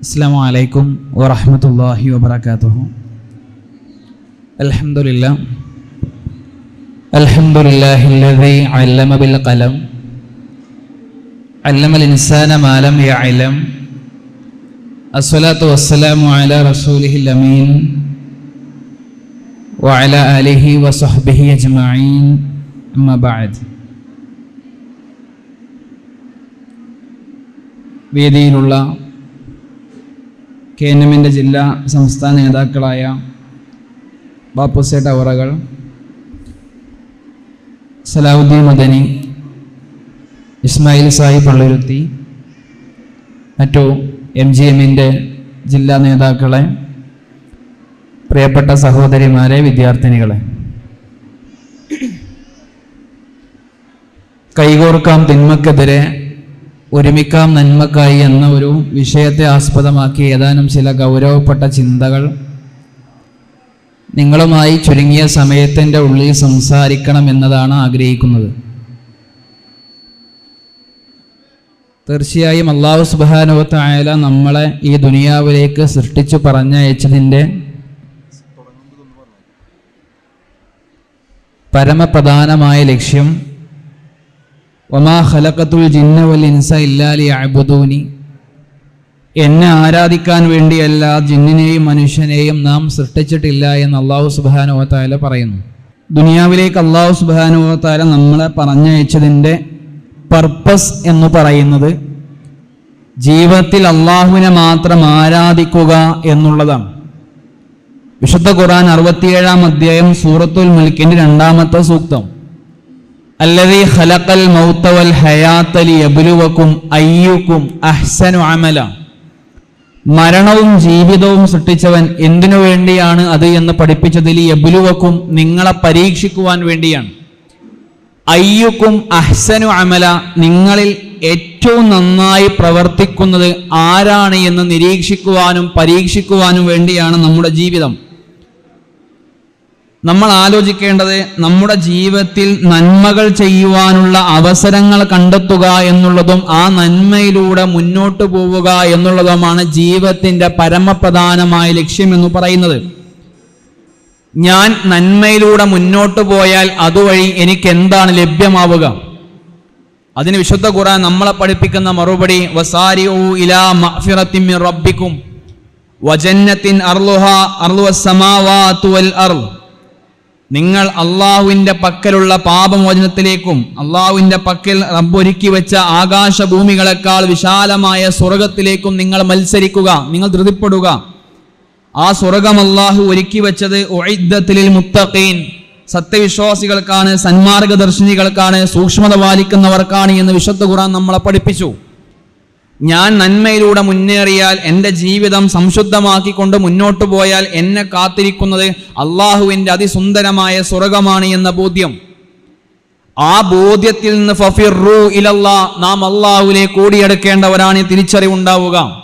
السلام عليكم ورحمة الله وبركاته الحمد لله الحمد لله الذي علم بالقلم علم الإنسان ما لم يعلم الصلاة والسلام على رسوله الأمين وعلى آله وصحبه أجمعين أما بعد വേദിയിലുള്ള K N എമ്മിന്റെ ജില്ലാ സംസ്ഥാന നേതാക്കളായ ബാപ്പുസെ അവറകൾ സലാഹുദ്ദീൻ മദനി ഇസ്മായിൽ സായി പള്ളുരുത്തി മറ്റു എം ജി എമ്മിന്റെ ജില്ലാ നേതാക്കളെ പ്രിയപ്പെട്ട സഹോദരിമാരെ വിദ്യാർത്ഥിനികളെ. കൈകോർക്കാം തിന്മക്കെതിരെ ഒരുമിക്കാം നന്മക്കായി എന്ന ഒരു വിഷയത്തെ ആസ്പദമാക്കി ഏതാനും ചില ഗൗരവപ്പെട്ട ചിന്തകൾ. നിങ്ങളുമായി ചുരുങ്ങിയ സമയത്തിന്റെ ഉള്ളിൽ സംസാരിക്കണം എന്നതാണ് ആഗ്രഹിക്കുന്നത്. തീർച്ചയായും അള്ളാഹു സുബാനുവത്തായാല നമ്മളെ ഈ ദുനിയാവിലേക്ക് സൃഷ്ടിച്ചു പറഞ്ഞയച്ചതിന്റെ പരമപ്രധാനമായ ലക്ഷ്യം ഇൻസ എന്നെ ആരാധിക്കാൻ വേണ്ടിയല്ല ജിന്നിനെയും മനുഷ്യനെയും നാം സൃഷ്ടിച്ചിട്ടില്ല എന്ന് അള്ളാഹു സുബാനുവത്തായ പറയുന്നു. ദുനിയാവിലേക്ക് അള്ളാഹു സുബാനുവത്തായ നമ്മളെ പറഞ്ഞയച്ചതിന്റെ പർപ്പസ് എന്ന് പറയുന്നത് ജീവിതത്തിൽ അള്ളാഹുവിനെ മാത്രം ആരാധിക്കുക എന്നുള്ളതാണ്. വിശുദ്ധ ഖുറാൻ അറുപത്തിയേഴാം അധ്യായം സൂറത്തുൽ മുൽക്കിന്റെ രണ്ടാമത്തെ സൂക്തം. അല്ലതി ഖലഖൽ മൗത വൽ ഹയാത ലിയബ്ലുവകും അയ്യുക്കും അഹ്സനു അമല. മരണവും ജീവിതവും സൃഷ്ടിച്ചവൻ എന്തിനു വേണ്ടിയാണ് അത് എന്ന് പഠിപ്പിച്ചതിൽ യബ്ലുവക്കും നിങ്ങളെ പരീക്ഷിക്കുവാൻ വേണ്ടിയാണ്. അയ്യുക്കും അഹ്സനു അമല നിങ്ങളിൽ ഏറ്റവും നന്നായി പ്രവർത്തിക്കുന്നത് ആരാണ് എന്ന് നിരീക്ഷിക്കുവാനും പരീക്ഷിക്കുവാനും വേണ്ടിയാണ് നമ്മുടെ ജീവിതം. നമ്മൾ ആലോചിക്കേണ്ടത് നമ്മുടെ ജീവിതത്തിൽ നന്മകൾ ചെയ്യുവാനുള്ള അവസരങ്ങൾ കണ്ടെത്തുക എന്നുള്ളതും ആ നന്മയിലൂടെ മുന്നോട്ട് പോവുക എന്നുള്ളതുമാണ് ജീവിതത്തിന്റെ പരമപ്രധാനമായ ലക്ഷ്യം എന്ന് പറയുന്നത്. ഞാൻ നന്മയിലൂടെ മുന്നോട്ട് പോയാൽ അതുവഴി എനിക്ക് എന്താണ് ലഭ്യമാവുക? അതിന് വിശുദ്ധ ഖുർആൻ നമ്മളെ പഠിപ്പിക്കുന്ന മറുപടി വസാരിഉ ഇലാ റബ്ബിക്കും വജന്നത്തിൻ അർലുഹ അർലു സമാവാതു വൽ അർൾ. നിങ്ങൾ അള്ളാഹുവിന്റെ പക്കലുള്ള പാപമോചനത്തിലേക്കും അള്ളാഹുവിന്റെ പക്കൽ റബ്ബൊരുക്കി വെച്ച ആകാശഭൂമികളെക്കാൾ വിശാലമായ സ്വർഗത്തിലേക്കും നിങ്ങൾ മത്സരിക്കുക നിങ്ങൾ ധൃതിപ്പെടുക. ആ സ്വർഗം അള്ളാഹു ഒരുക്കി വെച്ചത് ഒഴിദ്ധത്തിലിൽ മുത്തഖീൻ സത്യവിശ്വാസികൾക്കാണ് സന്മാർഗദർശിനികൾക്കാണ് സൂക്ഷ്മത പാലിക്കുന്നവർക്കാണ് എന്ന് വിശുദ്ധ ഖുറാൻ നമ്മളെ പഠിപ്പിച്ചു. ഞാൻ നന്മയിലൂടെ മുന്നേറിയാൽ എന്റെ ജീവിതം സംശുദ്ധമാക്കിക്കൊണ്ട് മുന്നോട്ട് പോയാൽ എന്നെ കാത്തിരിക്കുന്നത് അള്ളാഹുവിന്റെ അതിസുന്ദരമായ സ്വർഗമാണ് എന്ന ബോധ്യം. ആ ബോധ്യത്തിൽ നിന്ന് ഫഫിറു ഇലല്ലാ നാം അള്ളാഹുവിലേക്ക് ഓടിയെടുക്കേണ്ടവരാണ് തിരിച്ചറിവുണ്ടാവുക.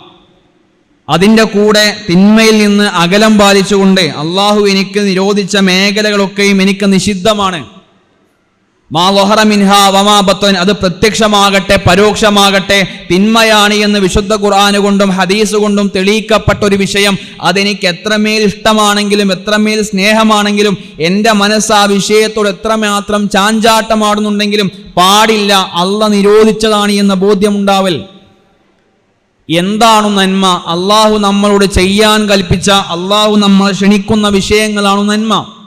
അതിന്റെ കൂടെ തിന്മയിൽ നിന്ന് അകലം പാലിച്ചുകൊണ്ട് അള്ളാഹു എനിക്ക് നിരോധിച്ച മേഖലകളൊക്കെയും എനിക്ക് നിഷിദ്ധമാണ്. മാ ലൊഹറ വമാ ബത്തൻ അത് പ്രത്യക്ഷമാകട്ടെ പരോക്ഷമാകട്ടെ തിന്മയാണ് എന്ന് വിശുദ്ധ ഖുർആന് കൊണ്ടും ഹദീസ് കൊണ്ടും തെളിയിക്കപ്പെട്ട ഒരു വിഷയം. അതെനിക്ക് എത്രമേൽ ഇഷ്ടമാണെങ്കിലും എത്രമേൽ സ്നേഹമാണെങ്കിലും എന്റെ മനസ്സ് ആ വിഷയത്തോട് എത്രമാത്രം ചാഞ്ചാട്ടമാടുന്നുണ്ടെങ്കിലും പാടില്ല. അല്ല നിരോധിച്ചതാണ് എന്ന ബോധ്യമുണ്ടാവൽ. എന്താണു നന്മ? അള്ളാഹു നമ്മളോട് ചെയ്യാൻ കൽപ്പിച്ച അള്ളാഹു നമ്മൾ ക്ഷണിക്കുന്ന വിഷയങ്ങളാണു നന്മ.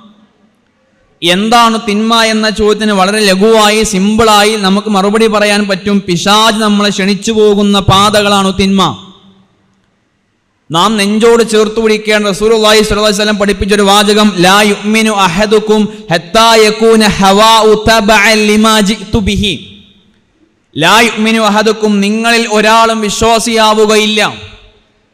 എന്താണ് തിന്മ എന്ന ചോദ്യത്തിന് വളരെ ലഘുവായി സിമ്പിളായി നമുക്ക് മറുപടി പറയാൻ പറ്റും. പിശാജ് നമ്മളെ ക്ഷണിച്ചു പോകുന്ന പാതകളാണ് തിന്മ. നാം നെഞ്ചോട് ചേർത്ത് പിടിക്കേണ്ട റസൂലുള്ളാഹി സ്വല്ലല്ലാഹി അലൈഹി വസല്ലം പഠിപ്പിച്ച ഒരു വാചകം ലാ യുഅ്മിനു അഹദുക്കും ഹത്താ യകൂന ഹവാഉ ലാ യുഅ്മിനു അഹദുക്കും നിങ്ങളിൽ ഒരാളും വിശ്വാസിയാവുകയില്ല ഹത്താ യകൂന ഹവാഉ തബഅൻ ലിമാ ജിഅ്തു ബിഹി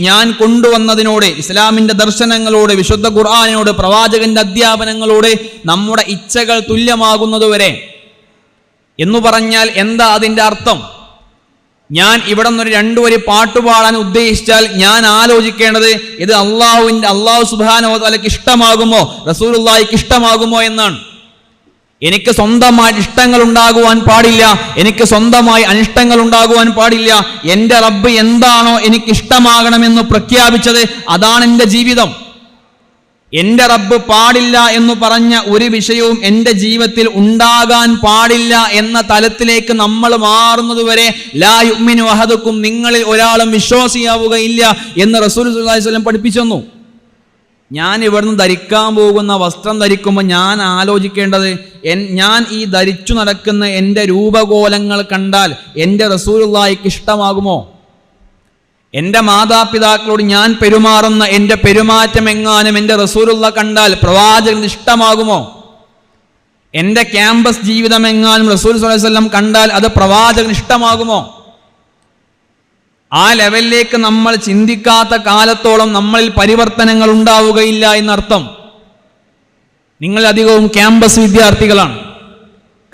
ഞാൻ കൊണ്ടുവന്നതിനോട് ഇസ്ലാമിന്റെ ദർശനങ്ങളോട് വിശുദ്ധ ഖുർആാനോട് പ്രവാചകന്റെ അധ്യാപനങ്ങളോട് നമ്മുടെ ഇച്ഛകൾ തുല്യമാകുന്നതുവരെ എന്നു പറഞ്ഞാൽ എന്താ അതിന്റെ അർത്ഥം? ഞാൻ ഇവിടെ നിന്നൊരു രണ്ടു വരി പാട്ടുപാടാൻ ഉദ്ദേശിച്ചാൽ ഞാൻ ആലോചിക്കേണ്ടത് ഇത് അള്ളാഹുവിന്റെ അള്ളാഹു സുബാനോ തലക്ക് ഇഷ്ടമാകുമോ? റസൂലുള്ളാഹിക്ക് ഇഷ്ടമാകുമോ എന്നാണ്. എനിക്ക് സ്വന്തമായി ഇഷ്ടങ്ങൾ ഉണ്ടാകുവാൻ പാടില്ല. എനിക്ക് സ്വന്തമായി അനിഷ്ടങ്ങൾ ഉണ്ടാകുവാൻ പാടില്ല. എന്റെ റബ്ബ് എന്താണോ എനിക്ക് ഇഷ്ടമാകണമെന്ന് പ്രഖ്യാപിച്ചത് അതാണ് എന്റെ ജീവിതം. എന്റെ റബ്ബ് പാടില്ല എന്ന് പറഞ്ഞ ഒരു വിഷയവും എന്റെ ജീവിതത്തിൽ ഉണ്ടാകാൻ പാടില്ല എന്ന തലത്തിലേക്ക് നമ്മൾ മാറുന്നത് വരെ ലാ യുഗ്മിനു അഹദുക്കും നിങ്ങളിൽ ഒരാളും വിശ്വാസിയാവുകയില്ല എന്ന് റസൂൽ പഠിപ്പിച്ചു ഞാൻ ഇവിടുന്ന് ധരിക്കാൻ പോകുന്ന വസ്ത്രം ധരിക്കുമ്പോൾ ഞാൻ ആലോചിക്കേണ്ടത് എൻ ഞാൻ ഈ ധരിച്ചു നടക്കുന്ന എന്റെ രൂപകോലങ്ങൾ കണ്ടാൽ എന്റെ റസൂലുള്ളാഹിക്ക് ഇഷ്ടമാകുമോ? എന്റെ മാതാപിതാക്കളോട് ഞാൻ പെരുമാറുന്ന എന്റെ പെരുമാറ്റം എങ്ങാനും എന്റെ റസൂലുള്ള കണ്ടാൽ പ്രവാചകൻ ഇഷ്ടമാകുമോ? എന്റെ ക്യാമ്പസ് ജീവിതം എങ്ങാനും റസൂൽ വസല്ലം കണ്ടാൽ അത് പ്രവാചകൻ ഇഷ്ടമാകുമോ? ആ ലെവലിലേക്ക് നമ്മൾ ചിന്തിക്കാത്ത കാലത്തോളം നമ്മളിൽ പരിവർത്തനങ്ങൾ ഉണ്ടാവുകയില്ല എന്നർത്ഥം. നിങ്ങൾ അധികവും ക്യാമ്പസ് വിദ്യാർത്ഥികളാണ്.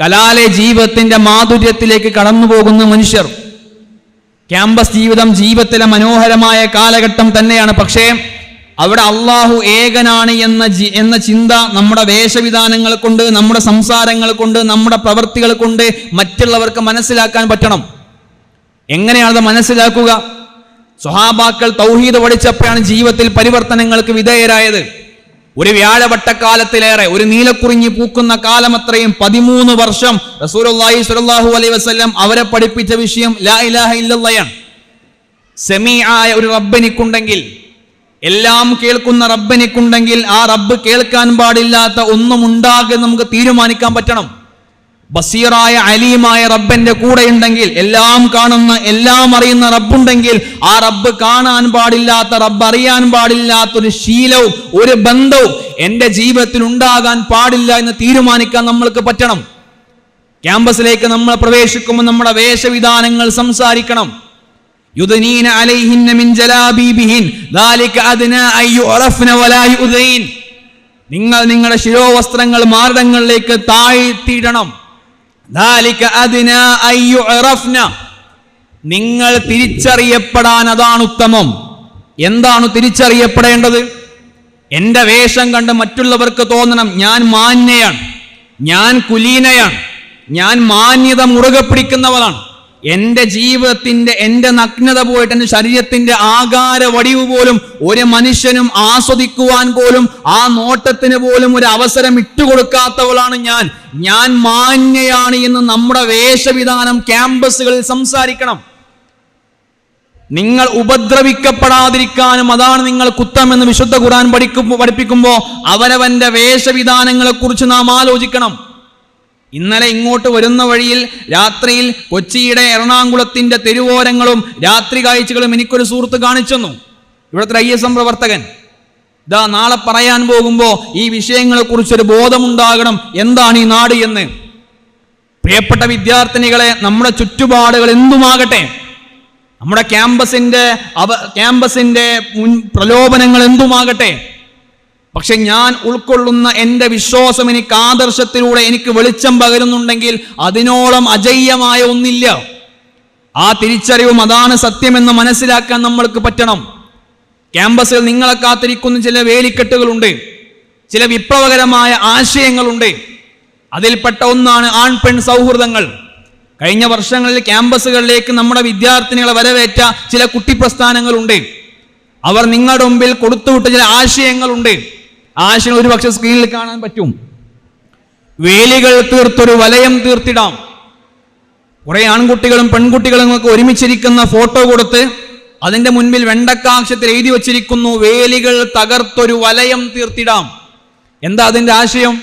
കലാലയ ജീവിതത്തിന്റെ മാധുര്യത്തിലേക്ക് കടന്നു പോകുന്ന മനുഷ്യർ. ക്യാമ്പസ് ജീവിതം ജീവിതത്തിലെ മനോഹരമായ കാലഘട്ടം തന്നെയാണ്. പക്ഷേ അവിടെ അള്ളാഹു ഏകനാണ് എന്ന എന്ന ചിന്ത നമ്മുടെ വേഷവിധാനങ്ങൾ കൊണ്ട് നമ്മുടെ സംസാരങ്ങൾ കൊണ്ട് നമ്മുടെ പ്രവൃത്തികൾ കൊണ്ട് മറ്റുള്ളവർക്ക് മനസ്സിലാക്കാൻ പറ്റണം. എങ്ങനെയാണത് മനസ്സിലാക്കുക? സ്വഹാബാക്കൾ തൗഹീദ് പഠിച്ചപ്പോഴാണ് ജീവിതത്തിൽ പരിവർത്തനങ്ങൾക്ക് വിധേയരായത്. ഒരു വ്യാഴവട്ടക്കാലത്തിലേറെ ഒരു നീലക്കുറിഞ്ഞി പൂക്കുന്ന കാലം അത്രയും പതിമൂന്ന് വർഷം റസൂലുള്ളാഹി സ്വല്ലല്ലാഹു അലൈഹി വസല്ലം അവരെ പഠിപ്പിച്ച വിഷയം ലാ ഇലാഹ സെമി ആയ ഒരു റബ്ബനിക്കുണ്ടെങ്കിൽ എല്ലാം കേൾക്കുന്ന റബ്ബനിക്കുണ്ടെങ്കിൽ ആ റബ്ബ് കേൾക്കാൻ പാടില്ലാത്ത ഒന്നും ഉണ്ടാകും നമുക്ക് തീരുമാനിക്കാൻ പറ്റണം. ബസീറായ അലീമായ റബ്ബന്റെ കൂടെ ഉണ്ടെങ്കിൽ എല്ലാം കാണുന്ന എല്ലാം അറിയുന്ന റബ്ബുണ്ടെങ്കിൽ ആ റബ്ബ് കാണാൻ പാടില്ലാത്ത റബ്ബ് അറിയാൻ പാടില്ലാത്ത ഒരു ശീലവും ഒരു ബന്ധവും എന്റെ ജീവിതത്തിൽ ഉണ്ടാകാൻ പാടില്ല എന്ന് തീരുമാനിക്കാൻ നമ്മൾക്ക് പറ്റണം. ക്യാമ്പസിലേക്ക് നമ്മൾ പ്രവേശിക്കുമ്പോൾ നമ്മുടെ വേഷവിധാനങ്ങൾ സംസാരിക്കണം. യുദനീന അലൈഹിന്ന മിൻ ജലാബീബിഹിൻ ദാലിക അദ്ന അൻ യുറഫ്ന വലാ യുദൈൻ. നിങ്ങൾ നിങ്ങളുടെ ശിരോവസ്ത്രങ്ങൾ മാർഗങ്ങളിലേക്ക് താഴ്ത്തിയിടണം ദാലിക അദ്നാ അൻ യുറഫ്ന നിങ്ങൾ തിരിച്ചറിയപ്പെടാൻ അതാണ് ഉത്തമം. എന്താണ് തിരിച്ചറിയപ്പെടേണ്ടത്? എന്റെ വേഷം കണ്ട് മറ്റുള്ളവർക്ക് തോന്നണം ഞാൻ മാന്യയാണ്. ഞാൻ കുലീനയാണ്. ഞാൻ മാന്യത മുറുകെ പിടിക്കുന്നവളാണ്. എന്റെ ജീവിതത്തിന്റെ എന്റെ നഗ്നത പോയിട്ട് എന്റെ ശരീരത്തിന്റെ ആകാര വടിവ് പോലും ഒരു മനുഷ്യനും ആസ്വദിക്കുവാൻ പോലും ആ നോട്ടത്തിന് പോലും ഒരു അവസരം ഇട്ടുകൊടുക്കാത്തവളാണ് ഞാൻ. ഞാൻ മാന്യയാണ് എന്ന് നമ്മുടെ വേഷവിധാനം ക്യാമ്പസുകളിൽ സംസാരിക്കണം. നിങ്ങൾ ഉപദ്രവിക്കപ്പെടാതിരിക്കാനും അതാണ് നിങ്ങൾ കുത്തമെന്ന് വിശുദ്ധ ഖുർആൻ പഠിക്കുമ്പോൾ പഠിപ്പിക്കുമ്പോൾ അവരവന്റെ വേഷവിധാനങ്ങളെ കുറിച്ച് നാം ആലോചിക്കണം. ഇന്നലെ ഇങ്ങോട്ട് വരുന്ന വഴിയിൽ രാത്രിയിൽ കൊച്ചിയുടെ എറണാകുളത്തിന്റെ തെരുവോരങ്ങളും രാത്രി കാഴ്ചകളും എനിക്കൊരു സുഹൃത്ത് കാണിച്ചെന്നു. ഇവിടുത്തെ ഐ എസ് എം പ്രവർത്തകൻ ഇതാ നാളെ പറയാൻ പോകുമ്പോൾ ഈ വിഷയങ്ങളെ കുറിച്ചൊരു ബോധമുണ്ടാകണം. എന്താണ് ഈ നാട് എന്ന്? പ്രിയപ്പെട്ട വിദ്യാർത്ഥിനികളെ നമ്മുടെ ചുറ്റുപാടുകൾ എന്തുമാകട്ടെ? നമ്മുടെ ക്യാമ്പസിന്റെ അവ ക്യാമ്പസിന്റെ മുൻ പ്രലോഭനങ്ങൾ എന്തുമാകട്ടെ? പക്ഷെ ഞാൻ ഉൾക്കൊള്ളുന്ന എന്റെ വിശ്വാസം എനിക്ക് ആദർശത്തിലൂടെ എനിക്ക് വെളിച്ചം പകരുന്നുണ്ടെങ്കിൽ അതിനോളം അജയ്യമായ ഒന്നില്ല. ആ തിരിച്ചറിവും അതാണ് സത്യമെന്ന് മനസ്സിലാക്കാൻ നമ്മൾക്ക് പറ്റണം. ക്യാമ്പസിൽ നിങ്ങളെ കാത്തിരിക്കുന്ന ചില വേലിക്കെട്ടുകളുണ്ട്. ചില വിപ്ലവകരമായ ആശയങ്ങളുണ്ട്. അതിൽപ്പെട്ട ഒന്നാണ് ആൺ പെൺ സൗഹൃദങ്ങൾ. കഴിഞ്ഞ വർഷങ്ങളിൽ ക്യാമ്പസുകളിലേക്ക് നമ്മുടെ വിദ്യാർത്ഥിനികളെ വരവേറ്റ ചില കുട്ടിപ്രസ്ഥാനങ്ങളുണ്ട്. അവർ നിങ്ങളുടെ മുമ്പിൽ കൊടുത്തുവിട്ട ചില ആശയങ്ങളുണ്ട്. ആശയങ്ങൾ ഒരു പക്ഷെ സ്ക്രീനിൽ കാണാൻ പറ്റും. വേലികൾ തീർത്തൊരു വലയം തീർത്തിടാം. കുറെ ആൺകുട്ടികളും പെൺകുട്ടികളും ഒക്കെ ഒരുമിച്ചിരിക്കുന്ന ഫോട്ടോ കൊടുത്ത് അതിന്റെ മുൻപിൽ വെണ്ടക്കാക്ഷത്തിൽ എഴുതി വച്ചിരിക്കുന്നു വേലികൾ തകർത്തൊരു വലയം തീർത്തിടാം. എന്താ അതിന്റെ ആശയം?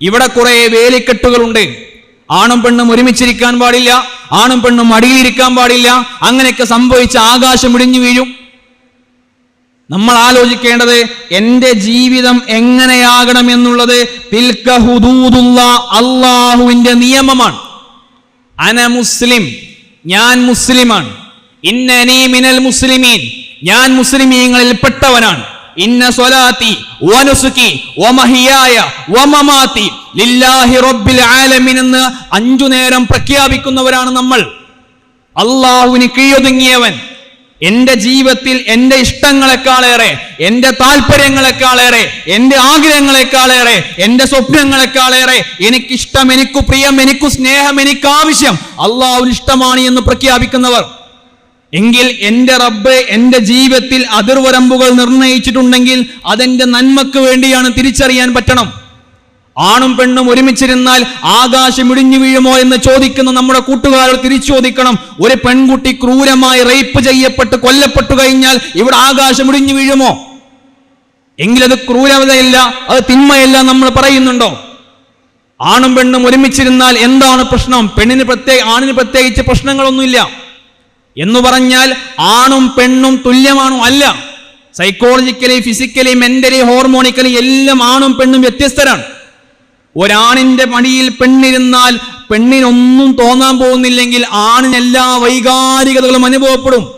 ഇവിടെ കുറെ വേലിക്കെട്ടുകളുണ്ട്. ആണും പെണ്ണും ഒരുമിച്ചിരിക്കാൻ പാടില്ല ആണും പെണ്ണും അടിയിലിരിക്കാൻ പാടില്ല. അങ്ങനെയൊക്കെ സംഭവിച്ച ആകാശം ഇടിഞ്ഞു വീഴും. നമ്മൾ ആലോചിക്കേണ്ടത് എന്റെ ജീവിതം എങ്ങനെയാകണം എന്നുള്ളത് അള്ളാഹുവിന്റെ നിയമമാണ്. അന മുസ്ലിം ഞാൻ മുസ്ലിമാണ്. ഇന്നനീ മിനൽ മുസ്ലിമീൻ ഞാൻ മുസ്ലിമീങ്ങളിൽ പെട്ടവനാണ്. ഇന്ന സ്വലാത്തി വനുസുക്കി വമഹിയായ വമമാത്തി ലില്ലാഹി റബ്ബിൽ ആലമിൻ എന്ന് അഞ്ചു നേരം പ്രഖ്യാപിക്കുന്നവരാണ് നമ്മൾ. അള്ളാഹുവിന് കീഴൊതുങ്ങിയവൻ എന്റെ ജീവിതത്തിൽ എന്റെ ഇഷ്ടങ്ങളെക്കാളേറെ എന്റെ താല്പര്യങ്ങളെക്കാളേറെ എന്റെ ആഗ്രഹങ്ങളെക്കാളേറെ എന്റെ സ്വപ്നങ്ങളെക്കാളേറെ എനിക്കിഷ്ടം എനിക്ക് പ്രിയം എനിക്ക് സ്നേഹം എനിക്ക് ആവശ്യം അള്ളാഹുവിന് ഇഷ്ടമാണ് എന്ന് പ്രഖ്യാപിക്കുന്നവർ. എങ്കിൽ എന്റെ റബ്ബ് എന്റെ ജീവിതത്തിൽ അതിർവരമ്പുകൾ നിർണയിച്ചിട്ടുണ്ടെങ്കിൽ അതെന്റെ നന്മക്ക് വേണ്ടിയാണ് തിരിച്ചറിയാൻ പറ്റണം. ആണും പെണ്ണും ഒരുമിച്ചിരുന്നാൽ ആകാശം ഇടിഞ്ഞു വീഴുമോ എന്ന് ചോദിക്കുന്ന നമ്മുടെ കൂട്ടുകാരോട് തിരിച്ചു ചോദിക്കണം. ഒരു പെൺകുട്ടി ക്രൂരമായി റേപ്പ് ചെയ്യപ്പെട്ട് കൊല്ലപ്പെട്ടു കഴിഞ്ഞാൽ ഇവിടെ ആകാശം ഇടിഞ്ഞു വീഴുമോ? എങ്കിലത് ക്രൂരതയല്ല അത് തിന്മയല്ല നമ്മൾ പറയുന്നുണ്ടോ? ആണും പെണ്ണും ഒരുമിച്ചിരുന്നാൽ എന്താണ് പ്രശ്നം? പെണ്ണിന് പ്രത്യേക ആണിന് പ്രത്യേകിച്ച് പ്രശ്നങ്ങളൊന്നുമില്ല. എന്ന് പറഞ്ഞാൽ ആണും പെണ്ണും തുല്യമാണോ? അല്ല. സൈക്കോളജിക്കലി ഫിസിക്കലി മെന്റലി ഹോർമോണിക്കലി എല്ലാം ആണും പെണ്ണും വ്യത്യസ്തരാണ്. ഒരാണിന്റെ മടിയിൽ പെണ്ണിരുന്നാൽ പെണ്ണിനൊന്നും തോന്നാൻ പോകുന്നില്ലെങ്കിൽ ആണിന് എല്ലാ വൈകാരികതകളും അനുഭവപ്പെടും.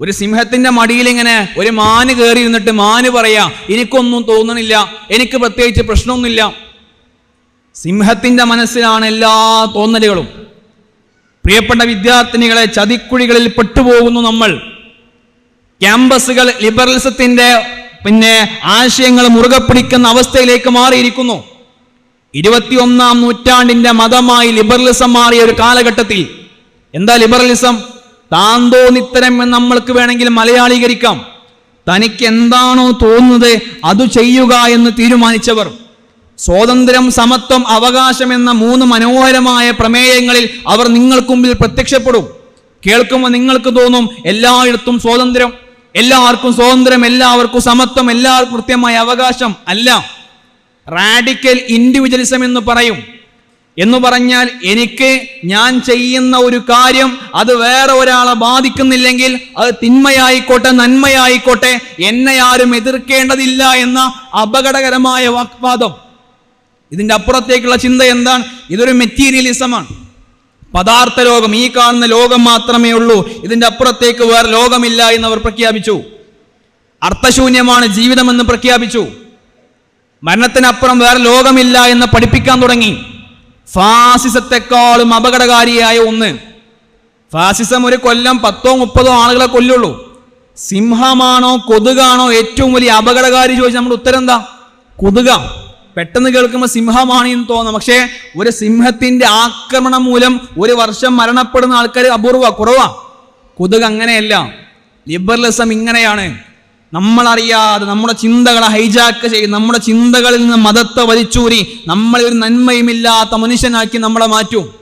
ഒരു സിംഹത്തിന്റെ മടിയിൽ ഇങ്ങനെ ഒരു മാന് കയറി ഇരുന്നിട്ട് മാന് പറയാ എനിക്കൊന്നും തോന്നണില്ല എനിക്ക് പ്രത്യേകിച്ച് പ്രശ്നമൊന്നുമില്ല. സിംഹത്തിന്റെ മനസ്സിലാണ് എല്ലാ തോന്നലുകളും. പ്രിയപ്പെട്ട വിദ്യാർത്ഥിനികളെ ചതിക്കുഴികളിൽ പെട്ടുപോകുന്നു നമ്മൾ. ക്യാമ്പസുകൾ ലിബറലിസത്തിന്റെ പിന്നെ ആശയങ്ങൾ മുറുകെ പിടിക്കുന്ന അവസ്ഥയിലേക്ക് മാറിയിരിക്കുന്നു. ഇരുപത്തിയൊന്നാം നൂറ്റാണ്ടിന്റെ മതമായി ലിബറലിസം മാറിയ ഒരു കാലഘട്ടത്തിൽ എന്താ ലിബറലിസം? താന്തോനിത്തരം എന്ന് നമ്മൾക്ക് വേണമെങ്കിൽ മലയാളീകരിക്കാം. തനിക്ക് എന്താണോ തോന്നുന്നത് അത് ചെയ്യുക എന്ന് തീരുമാനിച്ചവർ. സ്വാതന്ത്ര്യം സമത്വം അവകാശം എന്ന മൂന്ന് മനോഹരമായ പ്രമേയങ്ങളിൽ അവർ നിങ്ങൾക്ക് മുമ്പിൽ പ്രത്യക്ഷപ്പെടും. കേൾക്കുമ്പോൾ നിങ്ങൾക്ക് തോന്നും എല്ലായിടത്തും സ്വാതന്ത്ര്യം. എല്ലാവർക്കും സ്വാതന്ത്ര്യം എല്ലാവർക്കും സമത്വം എല്ലാവർക്കും കൃത്യമായ അവകാശം അല്ല. റാഡിക്കൽ ഇൻഡിവിജ്വലിസം എന്ന് പറയും. എന്ന് പറഞ്ഞാൽ എനിക്ക് ഞാൻ ചെയ്യുന്ന ഒരു കാര്യം അത് വേറെ ഒരാളെ ബാധിക്കുന്നില്ലെങ്കിൽ അത് തിന്മയായിക്കോട്ടെ നന്മയായിക്കോട്ടെ എന്നെ ആരും എതിർക്കേണ്ടതില്ല എന്ന അപകടകരമായ വാക്വാദം. ഇതിന്റെ അപ്പുറത്തേക്കുള്ള ചിന്ത എന്താണ്? ഇതൊരു മെറ്റീരിയലിസമാണ് പദാർത്ഥ ലോകം ഈ കാണുന്ന ലോകം മാത്രമേ ഉള്ളൂ. ഇതിന്റെ അപ്പുറത്തേക്ക് വേറെ ലോകമില്ല എന്ന് അവർ പ്രഖ്യാപിച്ചു. അർത്ഥശൂന്യമാണ് ജീവിതമെന്ന് പ്രഖ്യാപിച്ചു. മരണത്തിനപ്പുറം വേറെ ലോകമില്ല എന്ന് പഠിപ്പിക്കാൻ തുടങ്ങി. ഫാസിസത്തെക്കാളും അപകടകാരിയായ ഒന്ന്. ഫാസിസം ഒരു കൊല്ലം പത്തോ മുപ്പതോ ആളുകളെ കൊല്ലുള്ളൂ. സിംഹമാണോ കൊതുകാണോ ഏറ്റവും വലിയ അപകടകാരി ചോദിച്ചാൽ നമ്മുടെ ഉത്തരം എന്താ? കൊതുക. പെട്ടെന്ന് കേൾക്കുമ്പോൾ സിംഹമാണ് എന്ന് തോന്നാം. പക്ഷേ ഒരു സിംഹത്തിന്റെ ആക്രമണം മൂലം ഒരു വർഷം മരണപ്പെടുന്ന ആൾക്കാർ അപൂർവ കുറവാ. കൊതുക് അങ്ങനെയല്ല. ലിബറലിസം ഇങ്ങനെയാണ്. നമ്മളറിയാതെ നമ്മുടെ ചിന്തകളെ ഹൈജാക്ക് ചെയ്യും നമ്മുടെ ചിന്തകളിൽ നിന്ന് മതത്തെ വലിച്ചൂരി നമ്മളെ ഒരു നന്മയുമില്ലാത്ത മനുഷ്യനാക്കി നമ്മളെ മാറ്റും.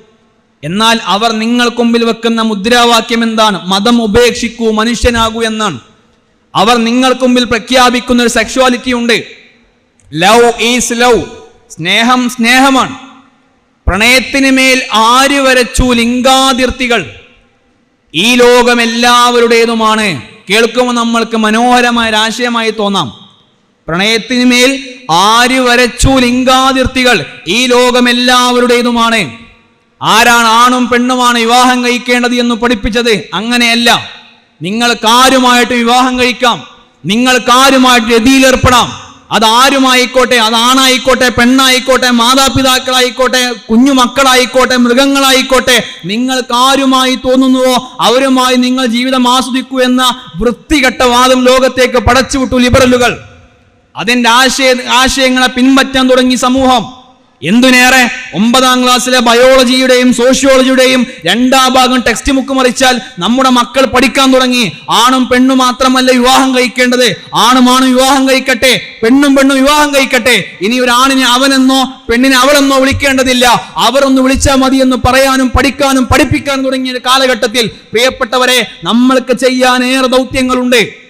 എന്നാൽ അവർ നിങ്ങൾക്ക് മുമ്പിൽ വെക്കുന്ന മുദ്രാവാക്യം എന്താണ്? മതം ഉപേക്ഷിക്കൂ മനുഷ്യനാകൂ എന്നാണ്. അവർ നിങ്ങൾക്ക് മുമ്പിൽ പ്രഖ്യാപിക്കുന്ന ഒരു സെക്ഷുവാലിറ്റി ഉണ്ട്. ലവ് ഈസ് ലവ് സ്നേഹം സ്നേഹമാണ്. പ്രണയത്തിന് മേൽ ആര് വരച്ചു ലിംഗാതിർത്തികൾ? ഈ ലോകം എല്ലാവരുടേതുമാണ്. കേൾക്കുമ്പോൾ നമ്മൾക്ക് മനോഹരമായ ഒരാശയമായി തോന്നാം. പ്രണയത്തിന് മേൽ ആര് വരച്ചു ലിംഗാതിർത്തികൾ ഈ ലോകം എല്ലാവരുടേതുമാണ് ആരാണ് ആണും പെണ്ണുമാണ് വിവാഹം കഴിക്കേണ്ടത് എന്ന് പഠിപ്പിച്ചത് അങ്ങനെയല്ല. നിങ്ങൾക്കാരുമായിട്ട് വിവാഹം കഴിക്കാം. നിങ്ങൾക്കാരുമായിട്ട് രതിയിലേർപ്പെടാം. അത് ആരുമായിക്കോട്ടെ അത് ആണായിക്കോട്ടെ പെണ്ണായിക്കോട്ടെ മാതാപിതാക്കളായിക്കോട്ടെ കുഞ്ഞു മക്കളായിക്കോട്ടെ മൃഗങ്ങളായിക്കോട്ടെ നിങ്ങൾക്ക് ആരുമായി തോന്നുന്നുവോ അവരുമായി നിങ്ങൾ ജീവിതം ആസ്വദിക്കൂ എന്ന വൃത്തികെട്ട വാദം ലോകത്തേക്ക് പടച്ചുവിട്ടു ലിബറലുകൾ. അതിന്റെ ആശയ ആശയങ്ങളെ പിൻപറ്റാൻ തുടങ്ങി സമൂഹം. എന്തിനേറെ ഒമ്പതാം ക്ലാസ്സിലെ ബയോളജിയുടെയും സോഷ്യോളജിയുടെയും രണ്ടാം ഭാഗം ടെക്സ്റ്റ് ബുക്ക് മറിച്ചാൽ നമ്മുടെ മക്കൾ പഠിക്കാൻ തുടങ്ങി. ആണും പെണ്ണും മാത്രമല്ല വിവാഹം കഴിക്കേണ്ടത്. ആണും വിവാഹം കഴിക്കട്ടെ. പെണ്ണും പെണ്ണും വിവാഹം കഴിക്കട്ടെ. ഇനി ഒരു ആണിനെ അവനെന്നോ പെണ്ണിനെ അവളെന്നോ വിളിക്കേണ്ടതില്ല. അവരൊന്ന് വിളിച്ചാൽ മതി എന്ന് പറയാനും പഠിക്കാനും പഠിപ്പിക്കാനും തുടങ്ങിയ കാലഘട്ടത്തിൽ പ്രിയപ്പെട്ടവരെ നമ്മൾക്ക് ചെയ്യാനേറെ ദൗത്യങ്ങളുണ്ട്.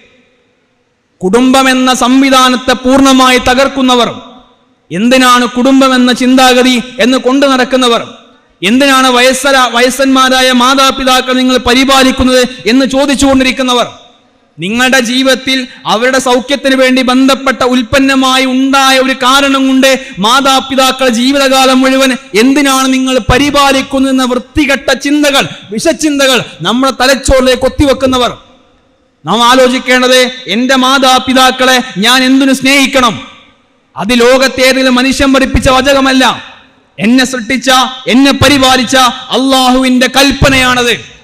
കുടുംബം എന്ന സംവിധാനത്തെ പൂർണമായി തകർക്കുന്നവർ എന്തിനാണ് കുടുംബം എന്ന ചിന്താഗതി എന്ന് കൊണ്ടു നടക്കുന്നവർ? എന്തിനാണ് വയസ്സര വയസ്സന്മാരായ മാതാപിതാക്കൾ നിങ്ങൾ പരിപാലിക്കുന്നത് എന്ന് ചോദിച്ചുകൊണ്ടിരിക്കുന്നവർ? നിങ്ങളുടെ ജീവിതത്തിൽ അവരുടെ സൗഖ്യത്തിന് വേണ്ടി ബന്ധപ്പെട്ട ഉൽപ്പന്നമായി ഉണ്ടായ ഒരു കാരണം കൊണ്ട് മാതാപിതാക്കൾ ജീവിതകാലം മുഴുവൻ എന്തിനാണ് നിങ്ങൾ പരിപാലിക്കുന്നതെന്ന വൃത്തികെട്ട ചിന്തകൾ വിഷചിന്തകൾ നമ്മുടെ തലച്ചോറിലേക്ക് കൊത്തിവെക്കുന്നവർ? നാം ആലോചിക്കേണ്ടത് എന്റെ മാതാപിതാക്കളെ ഞാൻ എന്തിനു സ്നേഹിക്കണം? അത് ലോകത്തെ ഏതെങ്കിലും മനുഷ്യൻ പഠിപ്പിച്ച വചകമല്ല. എന്നെ സൃഷ്ടിച്ച എന്നെ പരിപാലിച്ച അള്ളാഹുവിന്റെ കൽപ്പനയാണത്.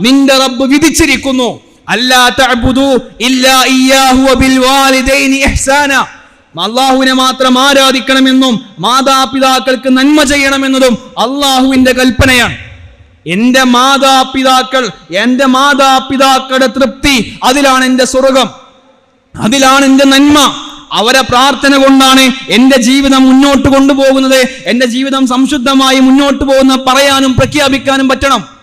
നിന്റെ റബ്ബ് വിധിച്ചിരിക്കുന്നു. അള്ളാഹുവിനെ മാത്രം ആരാധിക്കണമെന്നും മാതാപിതാക്കൾക്ക് നന്മ ചെയ്യണമെന്നതും അള്ളാഹുവിന്റെ കൽപ്പനയാണ്. എന്റെ മാതാപിതാക്കൾ എന്റെ മാതാപിതാക്കളുടെ തൃപ്തി അതിലാണ് എന്റെ സ്വർഗം. അതിലാണ് എന്റെ നന്മ. അവരെ പ്രാർത്ഥന കൊണ്ടാണ് എന്റെ ജീവിതം മുന്നോട്ട് കൊണ്ടുപോകുന്നത്. എന്റെ ജീവിതം സംശുദ്ധമായി മുന്നോട്ട് പോകുന്ന പറയാനും പ്രഖ്യാപിക്കാനും പറ്റണം.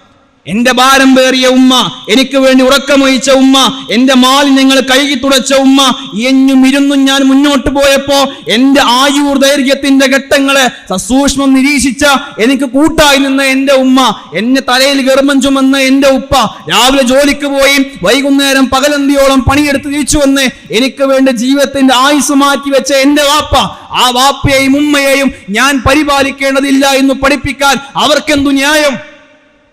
എന്റെ ഭാരം പേറിയ ഉമ്മ എനിക്ക് വേണ്ടി ഉറക്കമൊഴിച്ച ഉമ്മ എന്റെ മാലിന്യങ്ങൾ കഴുകി തുടച്ച ഉമ്മ എഞ്ഞും ഇരുന്നും ഞാൻ മുന്നോട്ട് പോയപ്പോ എന്റെ ആയുർ ദൈർഘ്യത്തിന്റെ ഘട്ടങ്ങളെ സസൂക്ഷ്മം നിരീക്ഷിച്ച എനിക്ക് കൂട്ടായി നിന്ന എന്റെ ഉമ്മ എന്നെ തലയിൽ ഗർഭം ചുമന്ന എന്റെ ഉപ്പ രാവിലെ ജോലിക്ക് പോയി വൈകുന്നേരം പകലന്തിയോളം പണിയെടുത്ത് തിരിച്ചു വന്ന് എനിക്ക് വേണ്ടി ജീവിതത്തിന്റെ ആയുസ് മാറ്റി വെച്ച എന്റെ വാപ്പ ആ വാപ്പയെയും ഉമ്മയെയും ഞാൻ പരിപാലിക്കേണ്ടതില്ല എന്ന് പഠിപ്പിക്കാൻ അവർക്കെന്തു ന്യായം?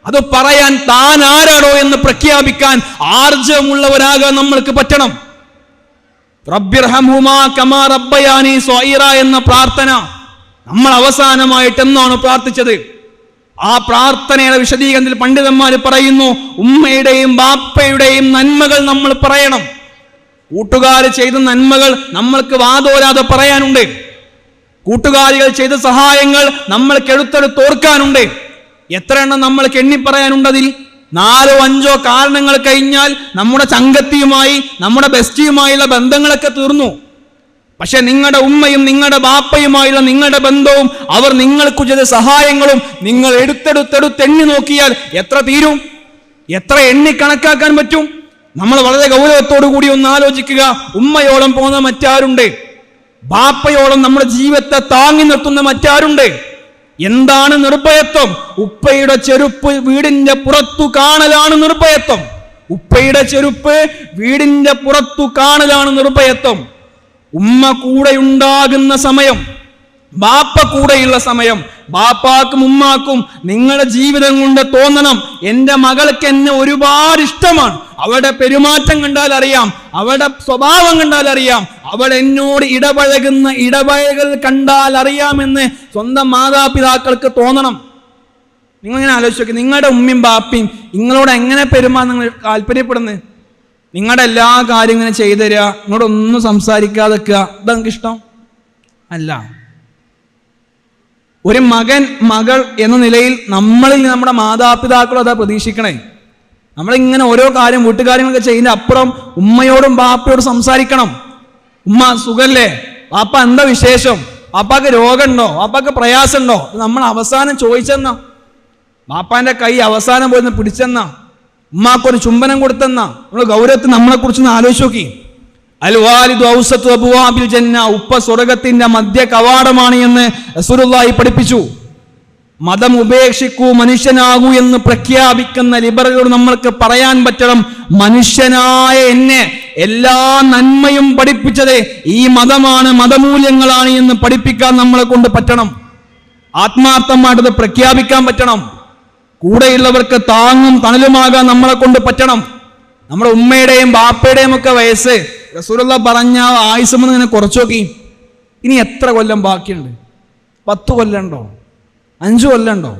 അത് പറയാൻ താൻ ആരാണോ എന്ന് പ്രഖ്യാപിക്കാൻ ആർജവമുള്ളവരാകാൻ നമ്മൾക്ക് പറ്റണം. സ്വൈറ എന്ന പ്രാർത്ഥന നമ്മൾ അവസാനമായിട്ട് എന്നാണ് പ്രാർത്ഥിച്ചത്? ആ പ്രാർത്ഥനയുടെ വിശദീകരണത്തിൽ പണ്ഡിതന്മാർ പറയുന്നു ഉമ്മയുടെയും ബാപ്പയുടെയും നന്മകൾ നമ്മൾ പറയണം. കൂട്ടുകാർ ചെയ്ത നന്മകൾ നമ്മൾക്ക് വാതോരാതെ പറയാനുണ്ട്. കൂട്ടുകാരികൾ ചെയ്ത സഹായങ്ങൾ നമ്മൾക്ക് എടുത്തെടുത്ത് ഓർക്കാനുണ്ട്. എത്ര എണ്ണം നമ്മൾക്ക് എണ്ണി പറയാനുണ്ട് അതിൽ നാലോ അഞ്ചോ കാരണങ്ങൾ കഴിഞ്ഞാൽ നമ്മുടെ ചങ്കത്തിയുമായി നമ്മുടെ ബെസ്റ്റിയുമായുള്ള ബന്ധങ്ങളൊക്കെ തീർന്നു. പക്ഷെ നിങ്ങളുടെ ഉമ്മയും നിങ്ങളുടെ ബാപ്പയുമായുള്ള നിങ്ങളുടെ ബന്ധവും അവർ നിങ്ങൾക്ക് ചെയ്ത സഹായങ്ങളും നിങ്ങൾ എടുത്തെടുത്തെടുത്ത് എണ്ണി നോക്കിയാൽ എത്ര തീരും? എത്ര എണ്ണി കണക്കാക്കാൻ പറ്റും? നമ്മൾ വളരെ ഗൗരവത്തോടു കൂടി ഒന്ന് ആലോചിക്കുക. ഉമ്മയോളം പോകുന്ന മറ്റാരുണ്ട്? ബാപ്പയോളം നമ്മുടെ ജീവിതത്തെ താങ്ങി നിർത്തുന്ന മറ്റാരുണ്ട്? എന്താണ് നിർഭയത്വം? ഉപ്പയുടെ ചെരുപ്പ് വീടിന്റെ പുറത്തു കാണലാണ് നിർഭയത്വം. ഉപ്പയുടെ ചെരുപ്പ് വീടിന്റെ പുറത്തു കാണലാണ് നിർഭയത്വം. ഉമ്മ കൂടെ ഉണ്ടാകുന്ന സമയം ബാപ്പ കൂടെയുള്ള സമയം. ബാപ്പാക്കും ഉമ്മാക്കും നിങ്ങളുടെ ജീവിതം കൊണ്ട് തോന്നണം. എന്റെ മകൾക്ക് എന്നെ ഒരുപാട് ഇഷ്ടമാണ് അവളുടെ പെരുമാറ്റം കണ്ടാൽ അറിയാം. അവളുടെ സ്വഭാവം കണ്ടാൽ അറിയാം. അവൾ എന്നോട് ഇടപഴകുന്ന ഇടപഴകൽ കണ്ടാൽ അറിയാമെന്ന് സ്വന്തം മാതാപിതാക്കൾക്ക് തോന്നണം. നിങ്ങൾ ഇങ്ങനെ ആലോചിച്ചോക്കി നിങ്ങളുടെ ഉമ്മയും ബാപ്പയും നിങ്ങളോട് എങ്ങനെ പെരുമാൻ നിങ്ങൾ താല്പര്യപ്പെടുന്നത്? നിങ്ങളുടെ എല്ലാ കാര്യങ്ങളും ചെയ്തു തരിക. നിങ്ങളോടൊന്നും സംസാരിക്കാതെ വെക്കുക ഇതാ ഇഷ്ടം അല്ല. ഒരു മകൻ മകൾ എന്ന നിലയിൽ നമ്മളിൽ നമ്മുടെ മാതാപിതാക്കളും അതാ പ്രതീക്ഷിക്കണേ. നമ്മളിങ്ങനെ ഓരോ കാര്യം വീട്ടുകാര്യങ്ങളൊക്കെ ചെയ്യുന്ന അപ്പുറം ഉമ്മയോടും ബാപ്പയോടും സംസാരിക്കണം. ഉമ്മ സുഖല്ലേ? പാപ്പ എന്താ വിശേഷം? പാപ്പാക്ക് രോഗമുണ്ടോ? പാപ്പാക്ക് പ്രയാസമുണ്ടോ? നമ്മൾ അവസാനം ചോദിച്ചെന്നാ. ബാപ്പാന്റെ കൈ അവസാനം പോയിരുന്നു പിടിച്ചെന്നാ. ഉമ്മാക്കൊരു ചുംബനം കൊടുത്തെന്നാ. നമ്മൾ ഗൗരവത്തിൽ നമ്മളെ കുറിച്ച് ആലോചിച്ച് നോക്കി. ഉപ്പ സ്വർഗത്തിന്റെ മധ്യ കവാടമാണ് എന്ന് റസൂലുള്ളാഹി പഠിപ്പിച്ചു. മതം ഉപേക്ഷിക്കൂ മനുഷ്യനാകൂ എന്ന് പ്രഖ്യാപിക്കുന്ന ലിബറലോട് നമ്മൾക്ക് പറയാൻ പറ്റണം മനുഷ്യനായ എന്നെ എല്ലാ നന്മയും പഠിപ്പിച്ചത് ഈ മതമാണ് മതമൂല്യങ്ങളാണ് എന്ന് പഠിപ്പിക്കാൻ നമ്മളെ കൊണ്ട് പറ്റണം. ആത്മാർത്ഥമായിട്ടത് പ്രഖ്യാപിക്കാൻ പറ്റണം. കൂടെയുള്ളവർക്ക് താങ്ങും തണലുമാകാൻ നമ്മളെ കൊണ്ട് പറ്റണം. നമ്മുടെ ഉമ്മയുടെയും ബാപ്പയുടെയും ഒക്കെ വയസ്സ് റസൂലുള്ള പറഞ്ഞ ആയുസമെന്ന് ഇങ്ങനെ കുറച്ചു നോക്കി. ഇനി എത്ര കൊല്ലം ബാക്കിയുണ്ട്? പത്ത് കൊല്ലമുണ്ടോ? അഞ്ചു കൊല്ലമുണ്ടോ?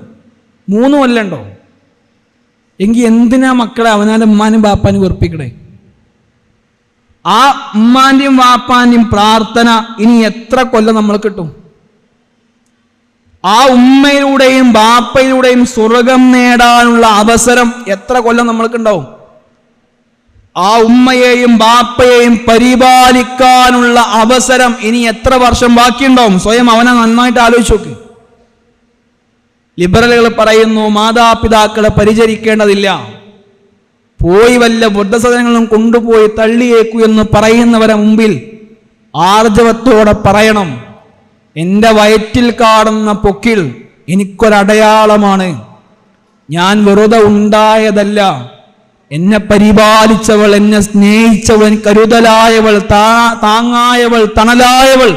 മൂന്ന് കൊല്ലമുണ്ടോ? എങ്കിൽ എന്തിനാ മക്കളെ അവനാന്റെ ഉമ്മാനും ബാപ്പാനും വെറുപ്പിക്കണേ? ആ ഉമ്മാന്റെയും വാപ്പാന്റെയും പ്രാർത്ഥന ഇനി എത്ര കൊല്ലം നമ്മൾ കിട്ടും? ആ ഉമ്മയിലൂടെയും ബാപ്പയിലൂടെയും സ്വർഗം നേടാനുള്ള അവസരം എത്ര കൊല്ലം നമ്മൾക്ക് ഉണ്ടാവും? ആ ഉമ്മയെയും ബാപ്പയെയും പരിപാലിക്കാനുള്ള അവസരം ഇനി എത്ര വർഷം ബാക്കിയുണ്ടാവും? സ്വയം അവനെ നന്നായിട്ട് ആലോചിച്ചു നോക്ക്. ലിബറലുകൾ പറയുന്നു മാതാപിതാക്കളെ പരിചരിക്കേണ്ടതില്ല. പോയി വല്ല വൃദ്ധസദനങ്ങളും കൊണ്ടുപോയി തള്ളിയേക്കു എന്ന് പറയുന്നവരെ മുമ്പിൽ ആർജവത്തോടെ പറയണം. എന്റെ വയറ്റിൽ കാണുന്ന പൊക്കിൽ എനിക്കൊരടയാളമാണ്. ഞാൻ വെറുതെ ഉണ്ടായതല്ല. എന്നെ പരിപാലിച്ചവൾ എന്നെ സ്നേഹിച്ചവൾ കരുതലായവൾ താങ്ങായവൾ തണലായവൾ.